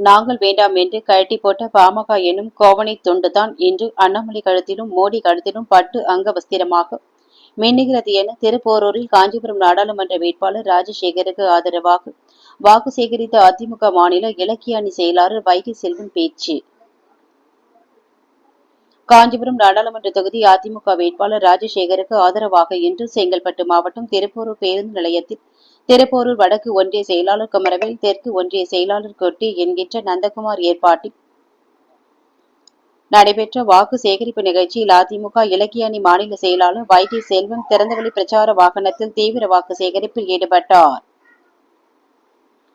நாங்கள் வேண்டாம் என்று கழட்டி போட்ட பாமக எனும் கோவணை துண்டுதான் இன்று அண்ணாமலை கழுத்திலும் மோடி கழுத்திலும் பட்டு அங்க வஸ்திரமாக மின்னுகிறது என திருப்போரூரில் காஞ்சிபுரம் நாடாளுமன்ற வேட்பாளர் ராஜசேகருக்கு ஆதரவாக வாக்கு சேகரித்த அதிமுக மாநில இலக்கிய அணி செயலாளர் வைகை செல்வன் பேச்சு. காஞ்சிபுரம் நாடாளுமன்ற தொகுதி அதிமுக வேட்பாளர் ராஜசேகருக்கு ஆதரவாக இன்று செங்கல்பட்டு மாவட்டம் திருப்போரூர் பேருந்து நிலையத்தில் திருப்போரூர் வடக்கு ஒன்றிய செயலாளர் குமரவேல் தெற்கு ஒன்றிய செயலாளர் கொட்டி என்கின்ற நந்தகுமார் ஏற்பாட்டில் நடைபெற்ற வாக்கு சேகரிப்பு நிகழ்ச்சியில் அதிமுக இலக்கிய அணி மாநில செயலாளர் வைகை செல்வன் திறந்தவெளி பிரச்சார வாகனத்தில் தீவிர வாக்கு சேகரிப்பில் ஈடுபட்டார்.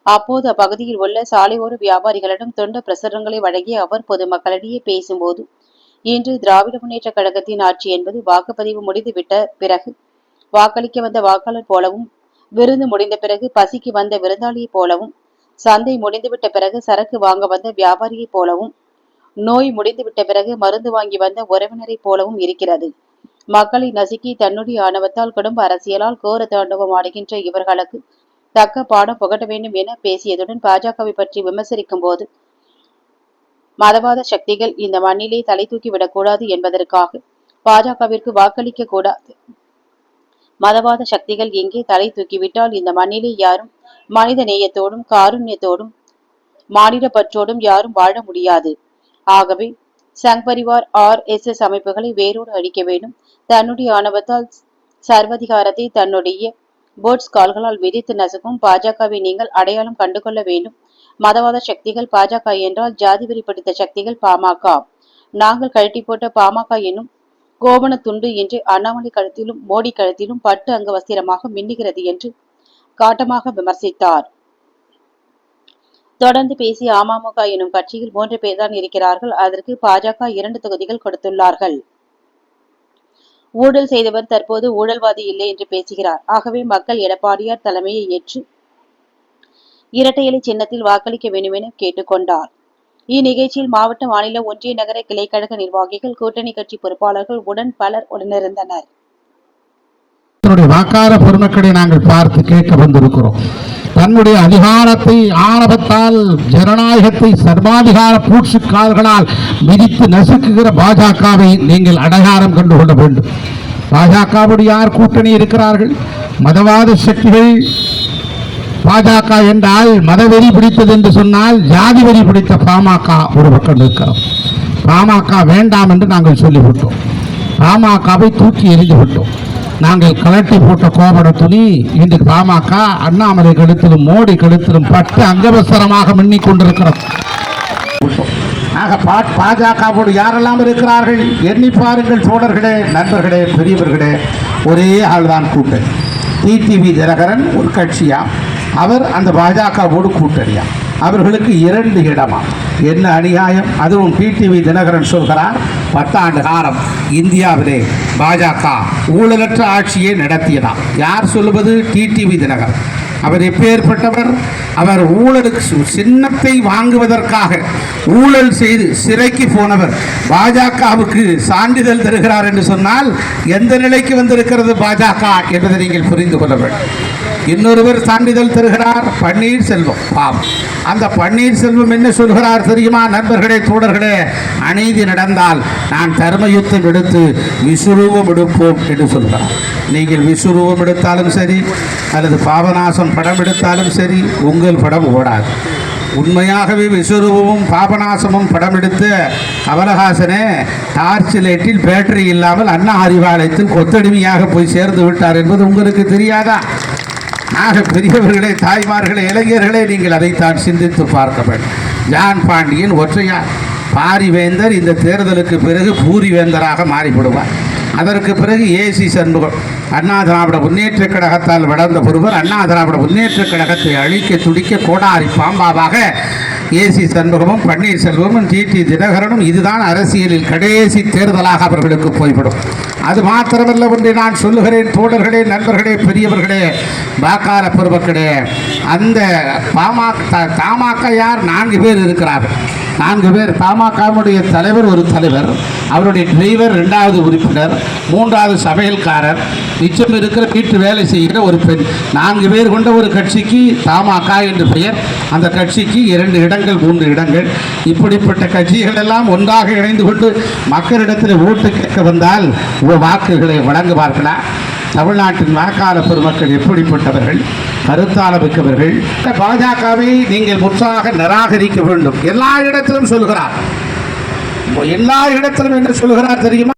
அப்போது அப்பகுதியில் உள்ள சாலையோர வியாபாரிகளிடம் தொண்ட பிரசுரங்களை வழங்கிய அவர் பொதுமக்களிடையே பேசும்போது இன்று திராவிட முன்னேற்ற கழகத்தின் ஆட்சி என்பது வாக்குப்பதிவு முடிந்துவிட்ட பிறகு வாக்களிக்க வந்த வாக்காளர் போலவும் விருந்து முடிந்த பிறகு பசிக்கு வந்த விருந்தாளியைப் போலவும் சந்தை முடிந்துவிட்ட பிறகு சரக்கு வாங்க வந்த வியாபாரியைப் போலவும் நோய் முடிந்துவிட்ட பிறகு மருந்து வாங்கி வந்த உறவினரைப் போலவும் இருக்கிறது. மக்களை நசுக்கி தன்னுடைய ஆணவத்தால் குடும்ப அரசியலால் கோர தாண்டவம் ஆடுகின்ற இவர்களுக்கு தக்க பாடம் புகட்ட வேண்டும் என பேசியதுடன் பாஜகவை பற்றி விமர்சிக்கும் போது மதவாத சக்திகள் இந்த மண்ணிலே தலை தூக்கி விடக்கூடாது என்பதற்காக பாஜகவிற்கு வாக்களிக்க கூடாது மதவாத சக்திகள் எங்கே தலை தூக்கிவிட்டால் இந்த மண்ணிலே யாரும் மனித நேயத்தோடும் காருண்யத்தோடும் மாநில பற்றோடும் யாரும் வாழ முடியாது. ஆகவே Sangh Parivar R S S அமைப்புகளை வேரோடு அழிக்க வேண்டும். தன்னுடைய ஆணவத்தால் சர்வதிகாரத்தை தன்னுடைய போட்ஸ் கால்களால் விதித்து நசுக்கும் பாஜகவை நீங்கள் அடையாளம் கண்டுகொள்ள வேண்டும். மதவாத சக்திகள் பாஜக என்றால் ஜாதி வெறி பிடித்த சக்திகள் பாமக. நாங்கள் கழட்டி போட்ட பாமக என்னும் கோவண துண்டு என்று அண்ணாமலை கழுத்திலும் மோடி கழுத்திலும் பட்டு அங்க வஸ்திரமாக மின்னுகிறது என்று காட்டமாக விமர்சித்தார். தொடர்ந்து பேசிய அமமுக எனும் கட்சியில் மூன்று பேர்தான் இருக்கிறார்கள். அதற்கு பாஜக இரண்டு தொகுதிகள் கொடுத்துள்ளார்கள். ஊழல் செய்தவர் தற்போது ஊழல்வாதி இல்லை என்று பேசுகிறார். ஆகவே மக்கள் எடப்பாடியார் தலைமையை ஏற்று இரட்டை இலை சின்னத்தில் வாக்களிக்க வேண்டும் என கேட்டுக்கொண்டார். இந்நிகழ்ச்சியில் மாவட்ட மாநில ஒன்றிய நகர கிளைக்கழக நிர்வாகிகள் கூட்டணி கட்சி பொறுப்பாளர்கள் உடன் பலர் உடனிருந்தனர். தன்னுடைய வாக்காள பெருமக்களை நாங்கள் பார்த்து கேட்க வந்திருக்கிறோம். தன்னுடைய அதிகாரத்தை ஆணவத்தால் ஜனநாயகத்தை சர்வாதிகார பூட்சிக்கால்களால் மிதித்து நசுக்குகிற பாஜகவை நீங்கள் அடையாளம் கண்டுகொள்ள வேண்டும். பாஜகவுடைய யார் கூட்டணி இருக்கிறார்கள்? மதவாத சக்திகள் பாஜக என்றால் மதவெறி பிடித்தது என்று சொன்னால் ஜாதி வெறி பிடித்த பாமக ஒரு பக்கம் இருக்கிறோம். பாமக வேண்டாம் என்று நாங்கள் சொல்லிவிட்டோம். பாமகவை தூக்கி எறிந்து விட்டோம் நாங்கள் கலட்டி போட்ட கோபட துணி இன்று பாமக அண்ணாமலை கழுத்திலும் மோடி கழுத்திலும் பட்டு அங்கவசரமாக மின்னிக் கொண்டிருக்கிறோம். ஆக பா- பாஜகவோடு யாரெல்லாம் இருக்கிறார்கள்? எண்ணி பாருங்கள் தோழர்களே நண்பர்களே பெரியவர்களே. ஒரே ஆள்தான் கூட்டம் டிடிவி தினகரன் ஒரு கட்சியா? அவர் அந்த பாஜகவோடு கூட்டணியா? அவர்களுக்கு இரண்டு இடமா? என்ன அநியாயம்? அதுவும் டிடிவி தினகரன் சொல்கிறார் பத்தாண்டு காலம் இந்தியாவிலே பாஜக ஊழலற்ற ஆட்சியை நடத்தியதாம் யார் சொல்லுவது? டிடிவி தினகரன். அவர் எப்பேற்பட்டவர்? அவர் ஊழலுக்கு சின்னத்தை வாங்குவதற்காக ஊழல் செய்து சிறைக்கு போனவர். பாஜகவுக்கு சான்றிதழ் தருகிறார் என்று சொன்னால் எந்த நிலைக்கு வந்திருக்கிறது பாஜக என்பதை நீங்கள் புரிந்து கொள்ள வேண்டும். இன்னொருவர் சான்றிதழ் தருகிறார் பன்னீர்செல்வம். பாவம். அந்த பன்னீர்செல்வம் என்ன சொல்கிறார் தெரியுமா? நண்பர்களே தோழர்களே அநீதி நடந்தால் நான் தர்மயுத்தம் எடுத்து விசுரூபம் எடுப்போம் என்று சொல்கிறார். நீங்கள் விசுரூபம் எடுத்தாலும் சரி அல்லது பாபநாசம் படம் எடுத்தாலும் சரி உங்கள் படம் ஓடாது. உண்மையாகவே விஸ்வரூபமும் பாபநாசமும் படம் எடுத்த கமலஹாசனே டார்ச் லைட்டில் பேட்டரி இல்லாமல் அண்ணா அறிவாலயத்தில் கொத்தடிமையாக போய் சேர்ந்து விட்டார் என்பது உங்களுக்கு தெரியாதா? ஆக பெரியவர்களே தாய்மார்களே இளைஞர்களே நீங்கள் அதைத்தான் சிந்தித்து பார்க்க வேண்டும். ஜான் பாண்டியன் ஒற்றையார். பாரிவேந்தர் இந்த தேர்தலுக்கு பிறகு பூரிவேந்தராக மாறிவிடுவார். அதற்கு பிறகு ஏசி சண்முகம். அண்ணா திராவிட முன்னேற்றக் கழகத்தால் வளர்ந்த ஒருவர் அண்ணா திராவிட முன்னேற்றக் கழகத்தை அழிக்க துடிக்க கோடாரி பாம்பாவாக ஏசி சண்முகமும் பன்னீர்செல்வமும் டிடி தினகரனும் இதுதான் அரசியலில் கடைசி தேர்தலாக அவர்களுக்கு போய்விடும். அது மாத்திரமல்ல ஒன்றை நான் சொல்லுகிறேன் தோழர்களே நண்பர்களே பெரியவர்களே வாக்காள பெருமக்களே அந்த பாமக தமாக யார்? நான்கு பேர் இருக்கிறார்கள். நான்கு பேர். தமாகவுடைய தலைவர் ஒரு தலைவர். அவருடைய டிரைவர் ரெண்டாவது உறுப்பினர். மூன்றாவது சமையல்காரர் மிச்சம் இருக்கிற வீட்டு வேலை செய்கிற ஒரு பெண். நான்கு பேர் கொண்ட ஒரு கட்சிக்கு தமாக என்று பெயர். அந்த கட்சிக்கு இரண்டு இடங்கள் மூன்று இடங்கள். இப்படிப்பட்ட கட்சிகள் எல்லாம் ஒன்றாக இணைந்து கொண்டு மக்களிடத்தில் ஓட்டு கேட்க வந்தால் உங்கள் வாக்குகளை வழங்குவார்களா? தமிழ்நாட்டின் வாக்காள பெருமக்கள் எப்படிப்பட்டவர்கள்? கருத்தாள மிக்கவர்கள். பாஜகவை நீங்கள் முற்றாக நிராகரிக்க வேண்டும். எல்லா இடத்திலும் சொல்கிறார் எல்லா இடத்திலும் என்ன சொல்கிறார் தெரியுமா?